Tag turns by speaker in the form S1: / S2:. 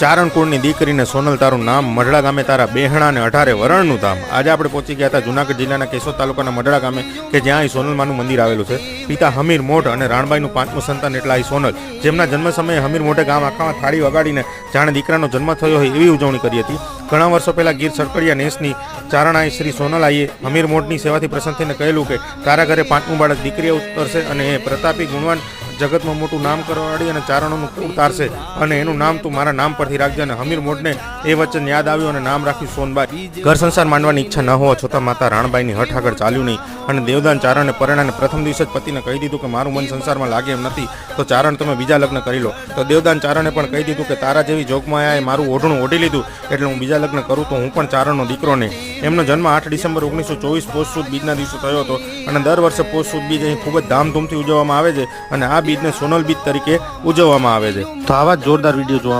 S1: ચારણ કુળની દીકરીને સોનલ તારું નામ, મઢડા ગામે તારા બેહણા અને અઢારે વરણનું ધામ. આજે આપણે પહોંચી ગયા હતા જુનાગઢ જિલ્લાના કેશોદ તાલુકાના મઢડા ગામે, કે જ્યાં અહીં સોનલમાનું મંદિર આવેલું છે. પિતા હમીર મોઢ અને રાણબાઈનું પાંચમું સંતાન એટલા અહીં સોનલ. જેમના જન્મ સમયે હમીર મોઢે ગામ આખામાં થાળી વગાડીને જાણે દીકરાનો જન્મ થયો હોય એવી ઉજવણી કરી હતી. ઘણા વર્ષો પહેલાં ગીર સરકડિયા નેસની ચારણાઈ શ્રી સોનલાઈએ હમીર મોઢની સેવાથી પ્રસન્ન થઈને કહેલું કે, તારા ઘરે પાંચમું બાળક દીકરી ઉતરશે અને પ્રતાપી ગુણવાન જગતમાં મોટું નામ કરવાડી અને ચારણોનું કુળ તારશે. અને એનું નામ તું મારા નામ પરથી રાખજે અને હમીર મોઢને એ વચન યાદ આવ્યું અને નામ રાખ્યું સોનબાઈ. ઘર સંસાર માંડવાની ઈચ્છા ન હોવા છતાં માતા રાણબાઈની હઠ આગળ ચાલ્યું નહીં. અને દેવદાન ચારણને પરણાને પ્રથમ દિવસે જ પતિને કહી દીધું કે મારું મન સંસારમાં લાગે એમ નથી. તો ચારણ તમે બીજા લગ્ન કરી લો. તો દેવદાન ચારણે પણ કહી દીધું કે તારા જેવી જોગમાયાએ મારું ઓઢણું ઓઢી લીધું, એટલે હું બીજા લગ્ન કરું તો હું પણ ચારણનો દીકરો નહીં. એમનો જન્મ આઠ ડિસેમ્બર ઓગણીસો ચોવીસ પોષ સુદ બીજના દિવસે થયો હતો અને દર વર્ષે પોષ સુદ બીજ અહીં ખૂબ જ ધામધૂમથી ઉજવવામાં આવે છે અને આ બીજને સોનલ બીજ તરીકે ઉજવવામાં આવે છે. તો આવા જોરદાર વીડિયો જોવા